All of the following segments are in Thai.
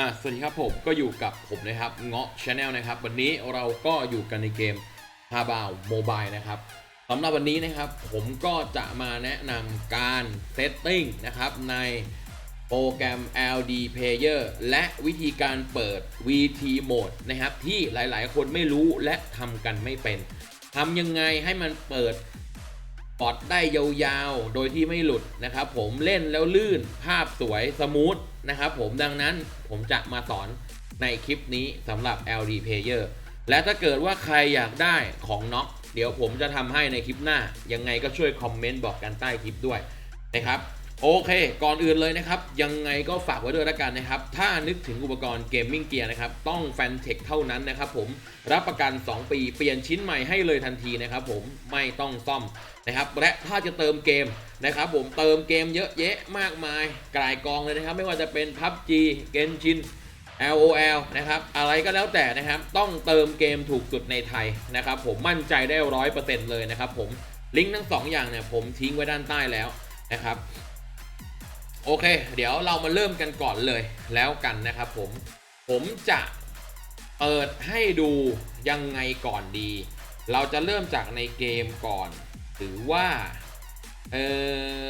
อะสวัสดีครับผมก็อยู่กับผมนะครับเงาะชาแนลนะครับ วันนี้เราก็อยู่กันในเกมฮาบาวโมบายนะครับสำหรับวันนี้นะครับ ผมก็จะมาแนะนำการเซตติ้งนะครับในโปรแกรม LD Player และวิธีการเปิด VT Mode นะครับ ที่หลายๆ คนไม่รู้และทำกันไม่เป็นทำยังไงให้มันเปิดปอดได้ยาวๆ โดยที่ไม่หลุดนะครับ ผมเล่นแล้วลื่นภาพสวยสมูท นะครับผมดังนั้นผมจะมาสอนในคลิปนี้สำหรับ LD Player และถ้าเกิดว่าใครอยากได้ของน็อกเดี๋ยวผมจะทำให้ในคลิปหน้า ยังไงก็ช่วยคอมเมนต์บอกกันใต้คลิปด้วยนะครับ โอเค ก่อนอื่นเลยนะครับ ยังไงก็ฝากไว้ด้วยล้วกันนะครับ ถ้านึกถึงอุปกรณ์เกมมิ่งเกียร์นะครับ ต้องแฟนเทคเท่านั้นนะครับผม รับประกัน 2 ปี เปลี่ยนชิ้นใหม่ให้เลยทันทีนะครับผม ไม่ต้องซ่อมนะครับ และถ้าจะเติมเกมนะครับผม เติมเกมเยอะแยะมากมาย กลายกองเลยนะครับ ไม่ว่าจะเป็น PUBG Genshin LOL นะครับ อะไรก็แล้วแต่นะครับ ต้องเติมเกมถูกสุดในไทยนะครับผม มั่นใจได้ร้อยเปอร์เซ็นต์เลยนะครับผม ลิงก์ทั้งสองอย่างเนี่ยผมทิ้งไว้ด้านใต้แล้วนะครับ โอเค เดี๋ยวเรามาเริ่มกันก่อนเลยแล้วกันนะครับผม ผมจะเปิดให้ดูยังไงก่อนดี เราจะเริ่มจากในเกมก่อน หรือว่าเอ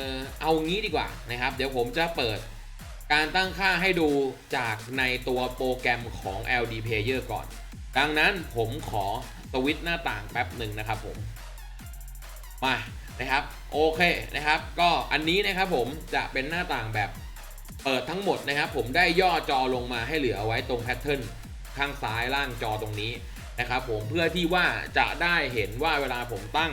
อเอางี้ดีกว่านะครับ เดี๋ยวผมจะเปิดการตั้งค่าให้ดูจากในตัวโปรแกรมของ LD Player ก่อน ดังนั้นผมขอสวิตช์หน้าต่างแป๊บหนึ่งนะครับผม มา นะครับโอเคนะครับ ก็อันนี้นะครับผมจะเป็นหน้าต่างแบบเปิดทั้งหมดนะครับ ผมได้ย่อจอลงมาให้เหลือไว้ตรงแพทเทิร์นข้างซ้ายล่างจอตรงนี้นะครับผมเพื่อที่ว่าจะได้เห็นว่าเวลาผมตั้ง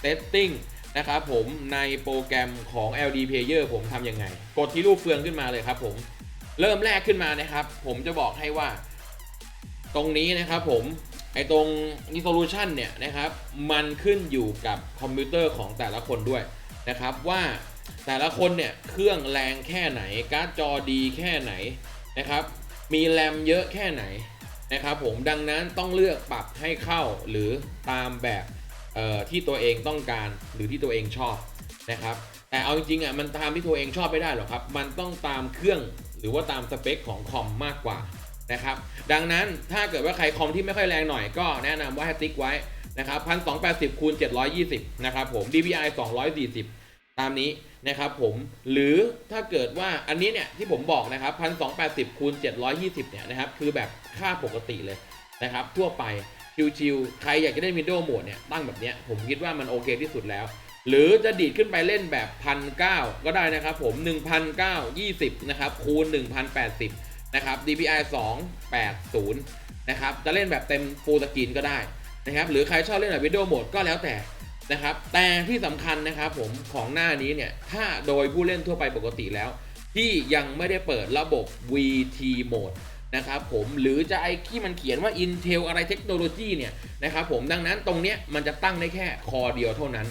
เซตติ้งนะครับผมในโปรแกรมของ LD Player ผมทำยังไง กดที่รูปเฟืองขึ้นมาเลยครับผมเริ่มแรกขึ้นมานะครับ ผมจะบอกให้ว่า ตรงนี้นะครับผม ไอตรง resolution เนี่ยนะครับ มันขึ้นอยู่กับคอมพิวเตอร์ของแต่ละคนด้วยนะครับว่าแต่ละคนเนี่ยเครื่องแรงแค่ไหน การ์ดจอดีแค่ไหนนะครับ มีแรมเยอะแค่ไหนนะครับผมดังนั้นต้องเลือกปรับให้เข้าหรือตามแบบที่ตัวเองต้องการหรือที่ตัวเองชอบนะครับ แต่เอาจริงๆอะมันตามที่ตัวเองชอบไม่ได้หรอกครับ มันต้องตามเครื่องหรือว่าตามสเปคของคอมมากกว่า นะครับ ดังนั้นถ้าเกิดว่าใครคอมที่ไม่ค่อยแรงหน่อยก็แนะนำว่าให้ติ๊กไว้นะครับพันสองแปดสิบคูณเจ็ดร้อยยี่สิบนะครับผม DPI สองร้อยสี่สิบตามนี้นะครับผมหรือถ้าเกิดว่าอันนี้เนี่ยที่ผมบอกนะครับพันสองแปดสิบคูณเจ็ดร้อยยี่สิบเนี่ยนะครับคือแบบค่าปกติเลยนะครับทั่วไปชิวๆใครอยากจะได้วินโดว์โหมดเนี่ยตั้งแบบเนี้ยผมคิดว่ามันโอเคที่สุดแล้ว หรือจะดีดขึ้นไปเล่นแบบพันเก้าก็ได้นะครับผม1,920นะครับคูณ1,080น นะครับ DPI 280 นะครับ จะเล่นแบบเต็มฟูลสกรีนก็ได้นะครับ หรือใครชอบเล่นแบบวิดีโอโหมดก็แล้วแต่นะครับ แต่ที่สำคัญนะครับผมของหน้านี้เนี่ย ถ้าโดยผู้เล่นทั่วไปปกติแล้ว ที่ยังไม่ได้เปิดระบบ VT Mode นะครับผมหรือจะไอ้ที่มันเขียนว่า Intel อะไรเทคโนโลยีเนี่ยนะครับผมดังนั้นตรงเนี้ยมันจะตั้งได้แค่คอเดียวเท่านั้น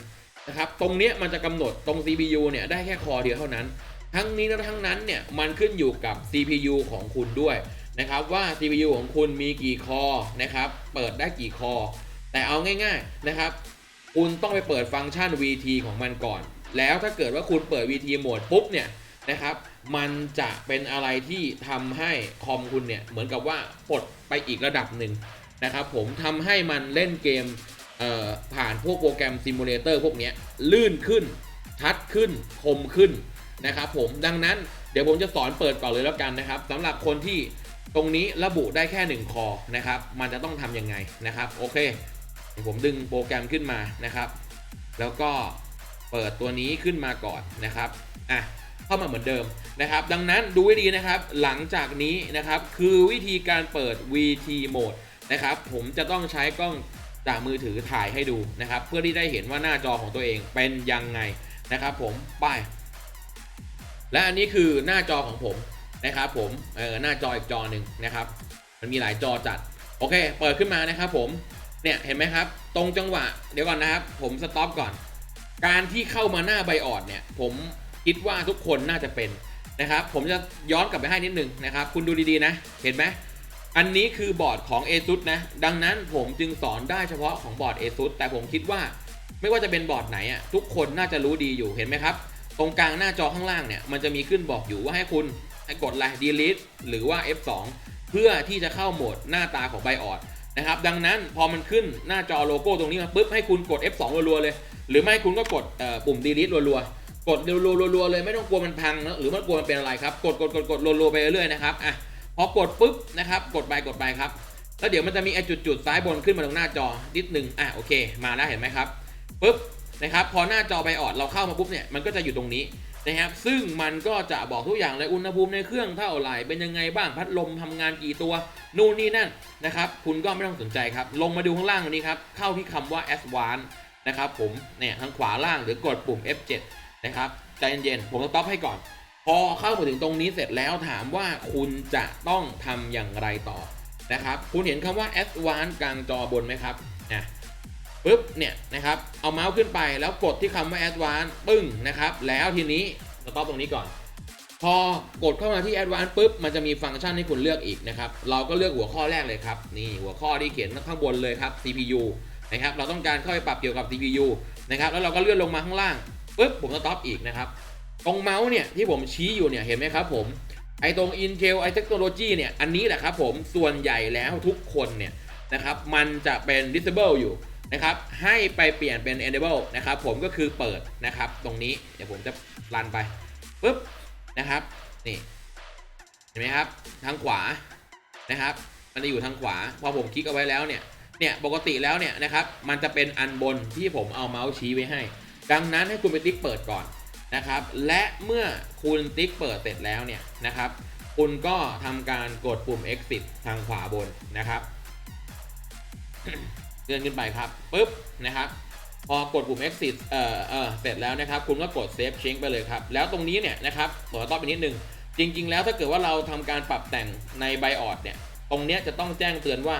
นะครับตรงเนี้ยมันจะกำหนดตรง CPU เนี่ยได้แค่คอเดียวเท่านั้น ทั้งนี้และทั้งนั้นเนี่ยมันขึ้นอยู่กับ CPU ของคุณด้วยนะครับว่า CPU ของคุณมีกี่คอนะครับเปิดได้กี่คอ แต่เอาง่ายๆนะครับคุณต้องไปเปิดฟังก์ชัน VT ของมันก่อน แล้วถ้าเกิดว่าคุณเปิด VT โหมดปุ๊บเนี่ยนะครับมันจะเป็นอะไรที่ทำให้คอมคุณเนี่ยเหมือนกับว่าปลดไปอีกระดับหนึ่งนะครับผมทำให้มันเล่นเกมเผ่านพวกโปรแกรมซิมูเลเตอร์พวกนี้ลื่นขึ้นชัดขึ้นคมขึ้น นะครับผมดังนั้นเดี๋ยวผมจะสอนเปิดก่อนเลยแล้วกันนะครับสำหรับคนที่ตรงนี้ระบุได้แค่ 1 คอนะครับ มันจะต้องทำยังไงนะครับ โอเคผมดึงโปรแกรมขึ้นมานะครับ แล้วก็เปิดตัวนี้ขึ้นมาก่อนนะครับอะเข้ามาเหมือนเดิมนะครับ ดังนั้นดูให้ดีนะครับ หลังจากนี้นะครับ คือวิธีการเปิด VT Mode นะครับ ผมจะต้องใช้กล้องจากมือถือถ่ายให้ดูนะครับ เพื่อที่ได้เห็นว่าหน้าจอของตัวเองเป็นยังไงนะครับ ผมไป และอันนี้คือหน้าจอของผมนะครับผมเออหน้าจออีกจอหนึ่งนะครับ มันมีหลายจอจัด โอเค เปิดขึ้นมานะครับผมเนี่ยเห็นไหมครับ ตรงจังหวะเดี๋ยวก่อนนะครับ ผมสต็อปก่อน การที่เข้ามาหน้าใบออดเนี่ย ผมคิดว่าทุกคนน่าจะเป็นนะครับ ผมจะย้อนกลับไปให้นิดนึงนะครับ คุณดูดีๆนะ เห็นไหมอันนี้คือบอร์ดของ ASUS นะ ดังนั้นผมจึงสอนได้เฉพาะของบอร์ด ASUS แต่ผมคิดว่าไม่ว่าจะเป็นบอร์ดไหนอะทุกคนน่าจะรู้ดีอยู่เห็นไหมครับ ตรงกลางหน้าจอข้างล่างเนี่ยมันจะมีขึ้นบอกอยู่ว่าให้คุณให้กดอะไร delete หรือว่า F2 เพื่อที่จะเข้าโหมดหน้าตาของไบออดนะครับดังนั้นพอมันขึ้นหน้าจอโลโก้ตรงนี้มาปุ๊บให้คุณกด F2 รัวๆเลย หรือไม่คุณก็กดปุ่ม delete รัวๆกดรัวๆๆเลยไม่ต้องกลัวมันพังนะหรือมันกลัวมันเป็นอะไรครับ กดกดกดกดรัวๆไปเรื่อยๆนะครับอะพอกดปุ๊บนะครับกดไปกดไปครับแล้วเดี๋ยวมันจะมีไอ้จุดๆซ้ายบนขึ้นมาตรงหน้าจอนิดหนึ่งอะโอเค มาแล้วเห็นไหมครับปุ๊บ นะครับพอหน้าจอไบออดเราเข้ามาปุ๊บเนี่ยมันก็จะอยู่ตรงนี้นะครับซึ่งมันก็จะบอกทุกอย่างเลยอุณหภูมิในเครื่องเท่าไหร่เป็นยังไงบ้างพัดลมทำงานกี่ตัวนู่นนี่นั่นนะครับคุณก็ไม่ต้องสนใจครับลงมาดูข้างล่างตรงนี้ครับเข้าที่คำว่า advanced นะครับผมเนี่ยทางขวาล่างหรือกดปุ่ม F7 นะครับใจเย็นๆผมจะต็อปให้ก่อน พอเข้ามาถึงตรงนี้เสร็จแล้วถามว่าคุณจะต้องทำอย่างไรต่อนะครับคุณเห็นคำว่า advanced กลางจอบนไหมครับนะ ปุ๊บเนี่ยนะครับเอาเมาส์ขึ้นไปแล้วกดที่คำว่า advanced ปึ้งนะครับแล้วทีนี้สต็อปตรงนี้ก่อน พอกดเข้ามาที่ advanced ปุ๊บมันจะมีฟังก์ชันให้คุณเลือกอีกนะครับเราก็เลือกหัวข้อแรกเลยครับนี่หัวข้อที่เขียนข้างบนเลยครับ CPU นะครับเราต้องการเข้าไปปรับเกี่ยวกับ CPU นะครับแล้วเราก็เลื่อนลงมาข้างล่างปุ๊บผมสต็อปอีกนะครับตรงเมาส์เนี่ยที่ผมชี้อยู่เนี่ยเห็นไหมครับผมไอตรง Intel i Technology เนี่ยอันนี้แหละครับผมส่วนใหญ่แล้วทุกคนเนี่ยนะครับมันจะเป็น disable อยู่ นะครับ ให้ไปเปลี่ยนเป็น enable นะครับ ผมก็คือเปิดนะครับ ตรงนี้เดี๋ยวผมจะรันไปปุ๊บนะครับ นี่ เห็นไหมครับ ทางขวานะครับ มันจะอยู่ทางขวา พอผมคลิกเอาไว้แล้วเนี่ย เนี่ยปกติแล้วเนี่ยนะครับ มันจะเป็นอันบนที่ผมเอาเมาส์ชี้ไว้ให้ ดังนั้นให้คุณไปติ๊กเปิดก่อนนะครับ และเมื่อคุณติ๊กเปิดเสร็จแล้วเนี่ยนะครับ คุณก็ทำการกดปุ่ม exit ทางขวาบนนะครับ เลื่อนขึ้นไปครับปุ๊บนะครับพอกดปุ่ม exit เอ่อเออเสร็จแล้วนะครับ คุณก็กด save change ไปเลยครับ แล้วตรงนี้เนี่ยนะครับขอต้อนไปนิดนึง จริง ๆ แล้วถ้าเกิดว่าเราทำการปรับแต่งใน BIOS เนี่ย ตรงนี้จะต้องแจ้งเตือนว่า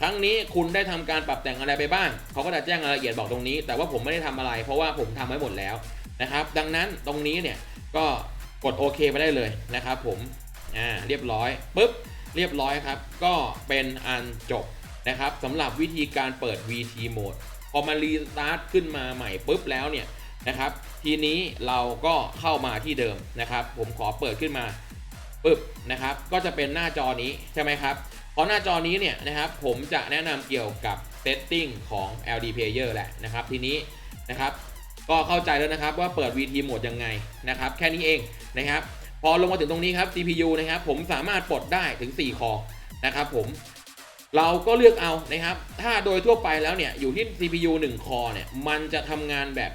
ครั้งนี้คุณได้ทำการปรับแต่งอะไรไปบ้าง เขาก็จะแจ้งรายละเอียดบอกตรงนี้ แต่ว่าผมไม่ได้ทำอะไร เพราะว่าผมทำไว้หมดแล้วนะครับ ดังนั้นตรงนี้เนี่ยก็กดโอเคไปได้เลยนะครับ ผม อ่า เรียบร้อยปุ๊บ เรียบร้อยครับ ก็เป็นอันจบ นะครับสำหรับวิธีการเปิด VT Mode พอมารีสตาร์ทขึ้นมาใหม่ปุ๊บแล้วเนี่ยนะครับ ทีนี้เราก็เข้ามาที่เดิมนะครับ ผมขอเปิดขึ้นมาปุ๊บนะครับ ก็จะเป็นหน้าจอนี้ใช่ไหมครับพราะหน้าจอนี้เนี่ยนะครับ ผมจะแนะนำเกี่ยวกับ setting ของ LD Player แหละนะครับ ทีนี้นะครับ ก็เข้าใจแล้วนะครับว่าเปิด VT Mode ยังไงนะครับ แค่นี้เองนะครับ พอลงมาถึงตรงนี้ครับ CPU นะครับ ผมสามารถปลดได้ถึง 4 คอนะครับผม เราก็เลือกเอานะครับ ถ้าโดยทั่วไปแล้วเนี่ยอยู่ที่ CPU 1 คอเนี่ยมันจะทำงานแบบ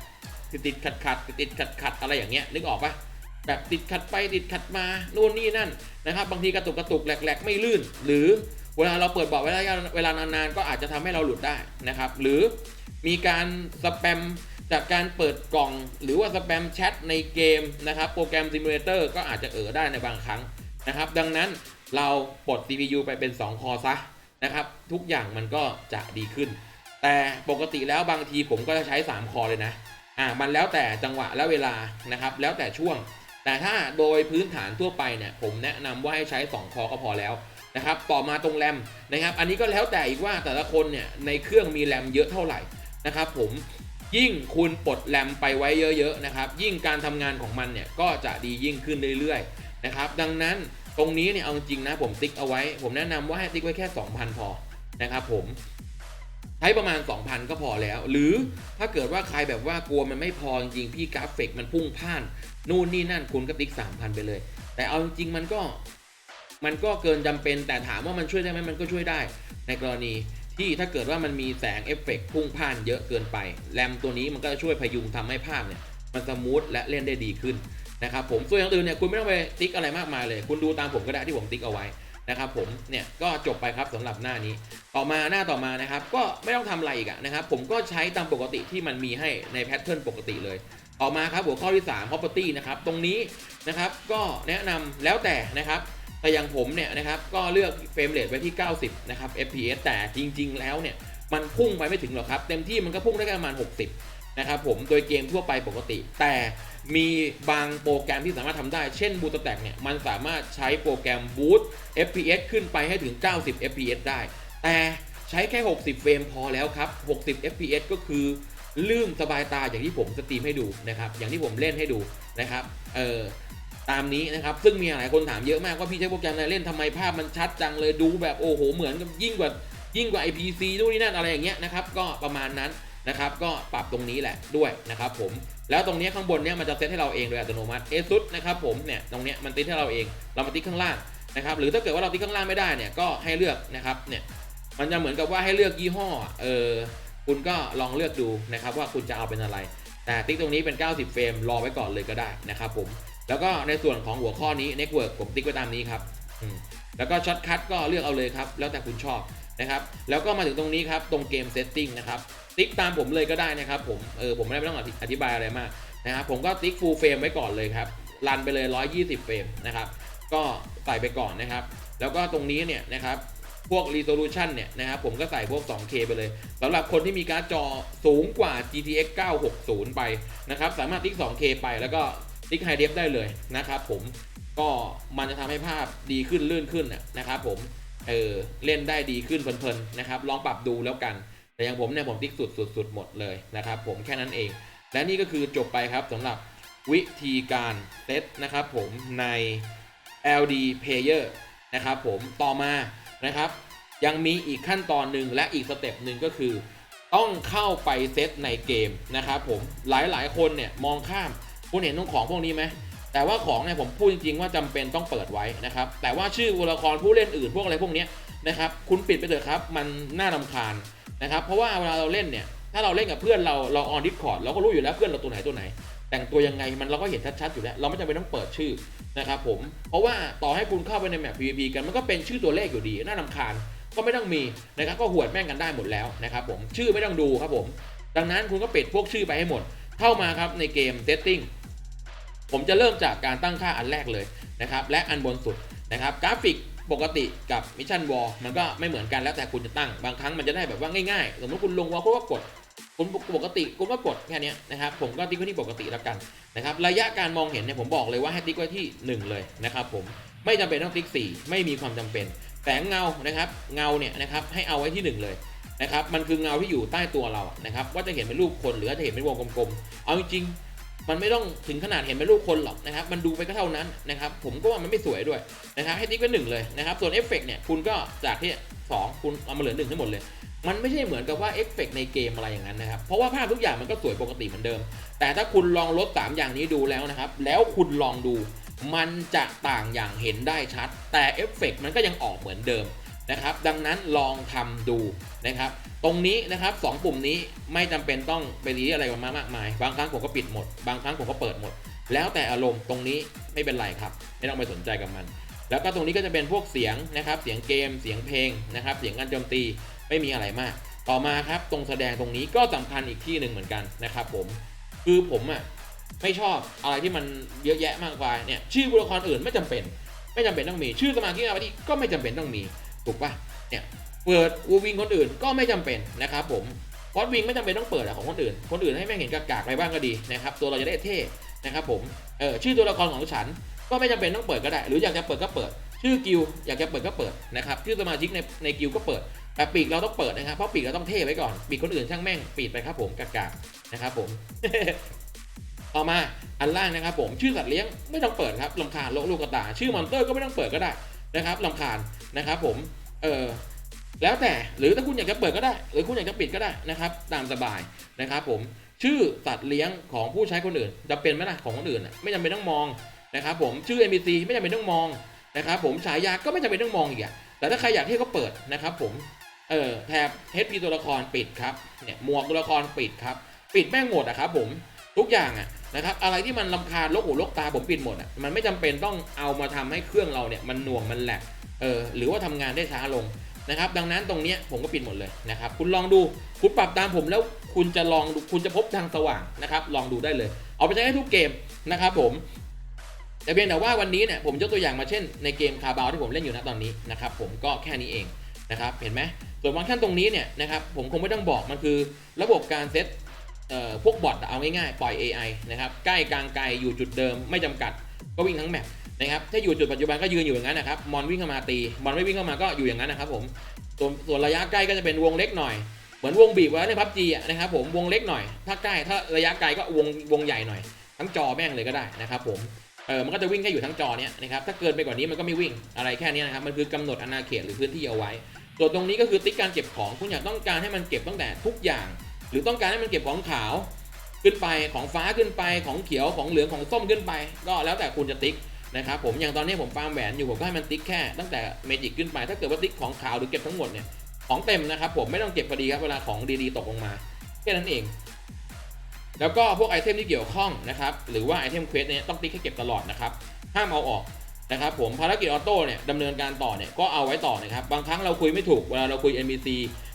ติดติดขัดขัดติดติดขัดขัดอะไรอย่างเงี้ยนึกออกปะแบบติดขัดไปติดขัดมานู่นนี่นั่นนะครับ บางทีกระตุกกระตุกแหลกๆ ไม่ลื่น หรือเวลาเราเปิดบอกเวลาเวลานานๆ ก็อาจจะทำให้เราหลุดได้นะครับ หรือมีการสแปมจากการเปิดกล่อง หรือว่าสแปมแชทในเกมนะครับ โปรแกรมซิมูเลเตอร์ก็อาจจะเออได้ในบางครั้งนะครับ ดังนั้นเราปลด CPU ไปเป็น 2 คอซะ นะครับ ทุกอย่างมันก็จะดีขึ้น แต่ปกติแล้วบางทีผมก็จะใช้ 3 คอเลยนะอ่ามันแล้วแต่จังหวะและเวลานะครับ แล้วแต่ช่วง แต่ถ้าโดยพื้นฐานทั่วไปเนี่ยผมแนะนำว่าให้ใช้ 2 คอก็พอแล้วนะครับ ต่อมาตรงแรมนะครับ อันนี้ก็แล้วแต่อีกว่าแต่ละคนเนี่ยในเครื่องมีแรมเยอะเท่าไหร่นะครับ ผมยิ่งคุณปลดแรมไปไว้เยอะๆนะครับ ยิ่งการทำงานของมันเนี่ยก็จะดียิ่งขึ้นเรื่อยๆนะครับ ดังนั้น รงนี้เนี่ยเอาจริงนะผมติ๊กเอาไว้ ผมแนะนำว่าให้ติ๊กไว้แค่ 2,000 พอนะครับผมใช้ประมาณ 2,000 ก็พอแล้ว หรือถ้าเกิดว่าใครแบบว่ากลัวมันไม่พอจริงพี่กราฟิกมันพุ่งพ่านนู่นนี่นั่นคุณก็ติ๊ก 3,000 ไปเลย แต่เอาจริงมันก็มันก็เกินจำเป็นแต่ถามว่ามันช่วยได้ไหมมันก็ช่วยได้ ในกรณีที่ถ้าเกิดว่ามันมีแสงเอฟเฟกต์พุ่งพ่านเยอะเกินไป แรมตัวนี้มันก็จะช่วยพยุงทำให้ภาพเนี่ยมันสมูทและเล่นได้ดีขึ้น นะครับผมส่วนอย่างอื่นเนี่ยคุณไม่ต้องไปติ๊กอะไรมากมายเลย คุณดูตามผมก็ได้ที่ผมติ๊กเอาไว้นะครับผมเนี่ยก็จบไปครับสำหรับหน้านี้ ต่อมาหน้าต่อมานะครับก็ไม่ต้องทำอะไรอีกอะนะครับผมก็ใช้ตามปกติที่มันมีให้ในแพทเทิร์นปกติเลยต่อมาครับหัวข้อที่ 3 property นะครับตรงนี้นะครับก็แนะนำแล้วแต่นะครับแต่อย่างผมเนี่ยนะครับก็เลือกเฟรมเรทไว้ที่ 90 นะครับ fps แต่จริง ๆ แล้วเนี่ยมันพุ่งไปไม่ถึงหรอกครับ เต็มที่มันก็พุ่งได้แค่ประมาณ 60 นะครับผมโดยเกมทั่วไปปกติแต่ มีบางโปรแกรมที่สามารถทำได้ เช่น b o o t s t เนี่ย มันสามารถใช้โปรแกรม Boot FPS ขึ้นไปให้ถึง 90 FPS ได้ แต่ใช้แค่ 60 เฟรมพอแล้วครับ 60 FPS ก็คือลื่นสบายตาอย่างที่ผมสตรีมให้ดูนะครับ อย่างที่ผมเล่นให้ดูนะครับ เออตามนี้นะครับ ซึ่งมีหลายคนถามเยอะมากว่าพี่ใช้โปรแกรมอะไรเล่นทำไมภาพมันชัดจังเลยดูแบบโอ้โห เหมือนกับยิ่งกว่ายิ่งกว่า IPC นู่นนี่นั่นอะไรอย่างเงี้ยนะครับ ก็ประมาณนั้นนะครับ ก็ปรับตรงนี้แหละด้วยนะครับผม แล้วตรงนี้ข้างบนเนี้ยมันจะเซตให้เราเองโดยอัตโนมัติเอซุดนะครับผมเนี่ยตรงนี้มันติดให้เราเอง เรามาติ๊กข้างล่างนะครับหรือถ้าเกิดว่าเราติ๊กข้างล่างไม่ได้เนี่ยก็ให้เลือกนะครับเนี่ยมันจะเหมือนกับว่าให้เลือกยี่ห้อเออคุณก็ลองเลือกดูนะครับว่าคุณจะเอาเป็นอะไร แต่ติ๊กตรงนี้เป็น 90 เฟรมรอไว้ก่อนเลยก็ได้นะครับผมแล้วก็ในส่วนของหัวข้อนี้ Network ผมติ๊กไว้ตามนี้ครับแล้วก็ช็อตคัทก็เลือกเอาเลยครับแล้วแต่คุณชอบ นะครับแล้วก็มาถึงตรงนี้ครับตรงเกมเซตติ้งนะครับติ๊กตามผมเลยก็ได้นะครับผมเออผมไม่ได้ไม่ต้องอธิบายอะไรมากนะครับผมก็ติ๊ก full frame ไว้ก่อนเลยครับรันไปเลย 120 เฟรมนะครับก็ใส่ไปก่อนนะครับ แล้วก็ตรงนี้เนี่ยนะครับพวก resolution เนี่ยนะครับผมก็ใส่พวก 2K ไปเลยสำหรับคนที่มีการ์ดจอสูงกว่า GTX 960 ไปนะครับสามารถติ๊ก 2K ไปแล้วก็ติ๊ก High Def ได้เลยนะครับผมก็มันจะทำให้ภาพดีขึ้นลื่นขึ้นนะครับผม เออเล่นได้ดีขึ้นเพลินๆนะครับ ลองปรับดูแล้วกัน แต่อย่างผมเนี่ยผมติ๊กสุดสุดสุดหมดเลยนะครับ ผมแค่นั้นเอง และนี่ก็คือจบไปครับสำหรับวิธีการเซตนะครับผมใน LD Player นะครับผมต่อมานะครับ ยังมีอีกขั้นตอนหนึ่งและอีกสเต็ปหนึ่งก็คือ ต้องเข้าไปเซตในเกมนะครับผมหลายๆ คนเนี่ยมองข้ามคุณเห็นตรงของพวกนี้ไหม แต่ว่าของเนี่ยผมพูดจริงๆว่าจำเป็นต้องเปิดไว้นะครับ แต่ว่าชื่อตัวละครผู้เล่นอื่นพวกอะไรพวกนี้นะครับ คุณปิดไปเถอะครับ มันน่ารำคาญนะครับ เพราะว่าเวลาเราเล่นเนี่ย ถ้าเราเล่นกับเพื่อนเรา เราออนดิสคอร์ดเราก็รู้อยู่แล้วเพื่อนเราตัวไหนตัวไหน แต่งตัวยังไงมันเราก็เห็นชัดๆอยู่แล้ว เราไม่จำเป็นต้องเปิดชื่อนะครับผม เพราะว่าต่อให้คุณเข้าไปในแมป PVP กันมันก็เป็นชื่อตัวเลขอยู่ดี น่ารำคาญ ก็ไม่ต้องมีนะครับ ก็หวดแม่งกันได้หมดแล้วนะครับผม ชื่อไม่ต้องดูครับผม ดังนั้นคุณก็ปิดพวกชื่อไปให้หมด เข้ามาครับในเกม Setting ผมจะเริ่มจากการตั้งค่าอันแรกเลยนะครับและอันบนสุดนะครับกราฟิกปกติกับมิชชั่นวอลมันก็ไม่เหมือนกันแล้วแต่คุณจะตั้งบางครั้งมันจะได้แบบว่าง่ายๆ สมมติคุณลงวอลคุณก็กดคุณปกติคุณก็กดแค่นี้นะครับผมก็ติ๊กไว้ที่ปกติแล้วกันนะครับระยะการมองเห็นเนี่ยผมบอกเลยว่าให้ติ๊กไว้ที่ 1 เลยนะครับผมไม่จำเป็นต้องติ๊ก 4 ไม่มีความจำเป็นแสงเงานะครับเงาเนี่ยนะครับให้เอาไว้ที่ 1 เลยนะครับมันคือเงาที่อยู่ใต้ตัวเรานะครับว่าจะเห็นเป็นรูปคนหรือว่าจะเห็นเป็นวงกลมๆเอาจริงๆ มันไม่ต้องถึงขนาดเห็นเป็นรูปคนหรอกนะครับ มันดูไปก็เท่านั้นนะครับ ผมก็ว่ามันไม่สวยด้วยนะครับ ให้ติ๊กไว้หนึ่งเลยนะครับ ส่วนเอฟเฟกต์เนี่ยคุณก็จากที่สองคุณเอามาเหลือหนึ่งทั้งหมดเลย มันไม่ใช่เหมือนกับว่าเอฟเฟกต์ในเกมอะไรอย่างนั้นนะครับ เพราะว่าภาพทุกอย่างมันก็สวยปกติเหมือนเดิม แต่ถ้าคุณลองลด 3 อย่างนี้ดูแล้วนะครับ แล้วคุณลองดู มันจะต่างอย่างเห็นได้ชัด แต่เอฟเฟกต์มันก็ยังออกเหมือนเดิมนะครับ ดังนั้นลองทำดูนะครับ ตรงนี้นะครับสองปุ่มนี้ไม่จำเป็นต้องไปรีอะไรกันมามากมาย บางครั้งผมก็ปิดหมด บางครั้งผมก็เปิดหมด แล้วแต่อารมณ์ตรงนี้ไม่เป็นไรครับ ไม่ต้องไปสนใจกับมัน แล้วก็ตรงนี้ก็จะเป็นพวกเสียงนะครับ เสียงเกม เสียงเพลงนะครับ เสียงการโจมตีไม่มีอะไรมาก ต่อมาครับตรงแสดงตรงนี้ก็สำคัญอีกที่หนึ่งเหมือนกันนะครับ ผม คือผมอะไม่ชอบอะไรที่มันเยอะแยะมากมายเนี่ยชื่อตัวละครอื่นไม่จำเป็น ไม่จำเป็นต้องมี ชื่อสมาชิกอาวุธก็ไม่จำเป็นต้องมีถูกปะเนี่ย เปิดวูวิงคนอื่นก็ไม่จำเป็นนะครับผมพอดวิงไม่จำเป็นต้องเปิดอะของคนอื่น คนอื่นให้แม่งเห็นกากๆไปบ้างก็ดีนะครับตัวเราจะได้เท่นะครับผมเออชื่อตัวละครของฉันก็ไม่จำเป็นต้องเปิดก็ได้ หรืออยากจะเปิดก็เปิด ชื่อกิลอยากจะเปิดก็เปิดนะครับชื่อสมาชิกในในกิลก็เปิด แต่ปีกเราต้องเปิดนะครับเพราะปีกเราต้องเท่ไว้ก่อนปีกคนอื่นช่างแม่งปีดไปครับผมกากๆนะครับผมต่อมาอันล่างนะครับผมชื่อสัตว์เลี้ยงไม่ต้องเปิดครับลำคาญโลกลูกกระตายชื่อมอนเตอร์ก็ไม่ต้องเปิดก็ได้นะครับลำคาญนะครับผมเออ แล้วแต่หรือถ้าคุณอยากจะเปิดก็ได้ หรือคุณอยากจะปิดก็ได้นะครับ ตามสบายนะครับผมชื่อสัตว์เลี้ยงของผู้ใช้คนอื่นจะเป็นไหมล่ะของคนอื่นน่ะไม่จำเป็นต้องมองนะครับผมชื่อ NPC ไม่จำเป็นต้องมองนะครับผมฉายาก็ไม่จำเป็นต้องมองอีกอะแต่ถ้าใครอยากที่ก็เปิดนะครับผมเออแถบ HP ตัวละครปิดครับเนี่ยหมวกตัวละครปิดครับ ปิดแม่งหมดอะครับผมทุกอย่างอะนะครับอะไรที่มันลำคาญลกหูลกตาผมปิดหมดอะมันไม่จำเป็นต้องเอามาทำให้เครื่องเราเนี่ยมันหน่วงมันแหลกเออหรือว่าทำงานได้ช้าลง นะครับดังนั้นตรงนี้ผมก็ปิดหมดเลยนะครับคุณลองดูคุณปรับตามผมแล้วคุณจะลองดูคุณจะพบทางสว่างนะครับลองดูได้เลย เอาไปใช้ให้ทุกเกมนะครับผมแต่เพียงแต่ว่าวันนี้เนี่ยผมยกตัวอย่างมาเช่นในเกมคาบาวที่ผมเล่นอยู่นะตอนนี้นะครับผมก็แค่นี้เองนะครับเห็นไหมส่วนฟังก์ชันตรงนี้เนี่ยนะครับผมคงไม่ต้องบอกมันคือ ระบบการเซตเอ่อพวกบอทเอาง่ายๆปล่อย AI นะครับใกล้กลางไกลอยู่จุดเดิมไม่จำกัดก็วิ่งทั้งแมป นะครับถ้าอยู่จุดปัจจุบันก็ยืนอยู่อย่างนั้นนะครับมอนวิ่งเข้ามาตีมอนไม่วิ่งเข้ามาก็อยู่อย่างนั้นนะครับผมส่วนส่วนระยะใกล้ก็จะเป็นวงเล็กหน่อยเหมือนวงบีบไว้ในพับจีนะครับผมวงเล็กหน่อยถ้าใกล้ถ้าระยะไกลก็วงวงใหญ่หน่อย ทั้งจอแม่งเลยก็ได้นะครับผมเออมันก็จะวิ่งแค่อยู่ทั้งจอเนี้ยนะครับถ้าเกินไปกว่านี้มันก็ไม่วิ่งอะไรแค่นี้นะครับมันคือกำหนดอาณาเขตหรือพื้นที่เอาไว้ส่วนตรงนี้ก็คือติ๊กการเก็บของคุณอยากต้องการให้มันเก็บตั้งแต่ทุกอย่าง หรือต้องการให้มันเก็บของขาวขึ้นไปของฟ้าขึ้นไปของเขียวของเหลืองของส้มขึ้นไป ก็แล้วแต่คุณจะติ๊ก นะครับผมอย่างตอนนี้ผมฟาร์มแหวนอยู่ผมก็ให้มันติ๊กแค่ตั้งแต่เมจิกขึ้นไป ถ้าเกิดว่าติ๊กของขาวหรือเก็บทั้งหมดเนี่ยของเต็มนะครับผมไม่ต้องเก็บพอดีครับเวลาของดีๆตกลงมาแค่นั้นเอง แล้วก็พวกไอเทมที่เกี่ยวข้องนะครับหรือว่าไอเทมเควสเนี่ยต้องติ๊กให้เก็บตลอดนะครับห้ามเอาออกนะครับผมภารกิจออโต้เนี่ยดำเนินการต่อเนี่ยก็เอาไว้ต่อนะครับบางครั้งเราคุยไม่ถูกเวลาเราคุย NPC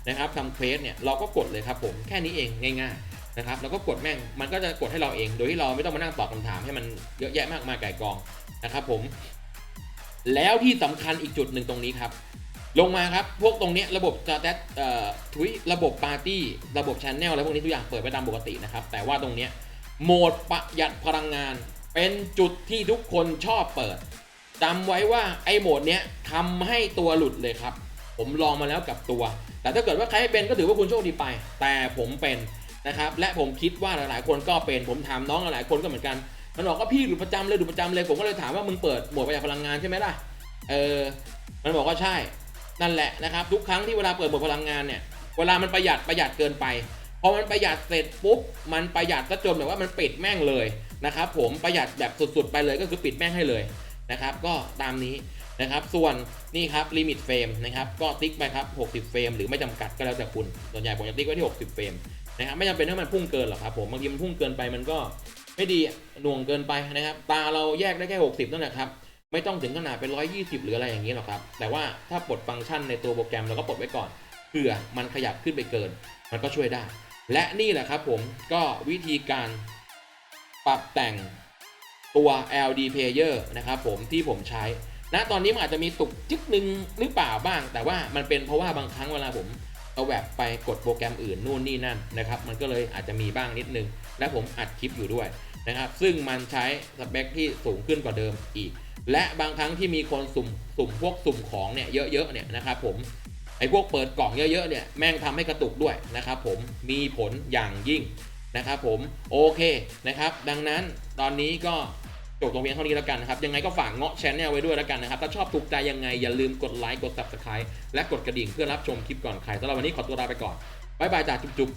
นะครับทำเควสเนี่ยเราก็กดเลยครับผมแค่นี้เองง่ายๆ นะครับแล้วก็กดแม่งมันก็จะกดให้เราเอง โดยที่เราไม่ต้องมานั่งตอบคำถามให้มันเยอะแยะมากมายไก่กองนะครับผม แล้วที่สำคัญอีกจุดหนึ่งตรงนี้ครับ ลงมาครับ พวกตรงนี้ระบบสแตทเอ่อทวิระบบปาร์ตี้ระบบชแนลอะไรพวกนี้ทุกอย่างเปิดไปตามปกตินะครับ แต่ว่าตรงนี้โหมดประหยัดพลังงาน เป็นจุดที่ทุกคนชอบเปิดจำไว้ว่าไอ้โหมดเนี้ยทำให้ตัวหลุดเลยครับ ผมลองมาแล้วกับตัว แต่ถ้าเกิดว่าใครเป็นก็ถือว่าคุณโชคดีไป แต่ผมเป็น นะครับและผมคิดว่าหลายๆ คนก็เป็นผมถามน้องหลายๆคนก็เหมือนกันมันบอกว่าพี่หลุดประจำเลยหลุดประจำเลยผมก็เลยถามว่ามึงเปิดหมดประหยัดพลังงานใช่ไหมล่ะเออมันบอกว่าใช่นั่นแหละนะครับทุกครั้งที่เวลาเปิดหมดพลังงานเนี่ยเวลามันประหยัดประหยัดเกินไปพอมันประหยัดเสร็จปุ๊บมันประหยัดซะจนแบบว่ามันปิดแม่งเลยนะครับผมประหยัดแบบสุดๆไปเลยก็คือปิดแม่งให้เลยนะครับก็ตามนี้ นะครับ ส่วนนี่ครับลิมิตเฟรมนะครับก็ติ๊กไปครับ 60 เฟรมหรือไม่จำกัดก็แล้วแต่คุณส่วนใหญ่ผมจะติ๊กไว้ที่ 60 เฟรมนะครับไม่จำเป็นให้มันพุ่งเกินหรอกครับผมบางทีมันพุ่งเกินไปมันก็ไม่ดีหน่วงเกินไปนะครับตาเราแยกได้แค่ 60นั่นแหละครับไม่ต้องถึงขนาดเป็น 120 หรืออะไรอย่างนี้หรอกครับ แต่ว่าถ้าปลดฟังก์ชันในตัวโปรแกรมเราก็ปลดไว้ก่อนเผื่อมันขยับขึ้นไปเกิน มันก็ช่วยได้ และนี่แหละครับผมก็วิธีการปรับแต่งตัว LD Player นะครับผมที่ผมใช้ ณตอนนี้มันอาจจะมีตุกจึ๊กนึงหรือเปล่าบ้าง แต่ว่ามันเป็นเพราะว่าบางครั้งเวลาผมเอาแบบไปกดโปรแกรมอื่นนู่นนี่นั่นนะครับ มันก็เลยอาจจะมีบ้างนิดนึง และผมอัดคลิปอยู่ด้วยนะครับ ซึ่งมันใช้สเปคที่สูงขึ้นกว่าเดิมอีก และบางครั้งที่มีคนสุ่มสุ่มพวกสุ่มของเนี่ยเยอะๆเนี่ยนะครับผมไอ้พวกเปิดกล่องเยอะๆเนี่ยแม่งทำให้กระตุกด้วยนะครับผมมีผลอย่างยิ่งนะครับผมโอเคนะครับ ดังนั้นตอนนี้ก็ จบตรงเพียงเท่านี้แล้วกันนะครับ ยังไงก็ฝากเงาะแชนแนลไว้ด้วยแล้วกันนะครับ ถ้าชอบถูกใจยังไงอย่าลืมกดไลค์กด subscribe และกดกระดิ่งเพื่อรับชมคลิปก่อนใครสำหรับวันนี้ขอตัวลาไปก่อนบ๊ายบายจ้าจุ๊บ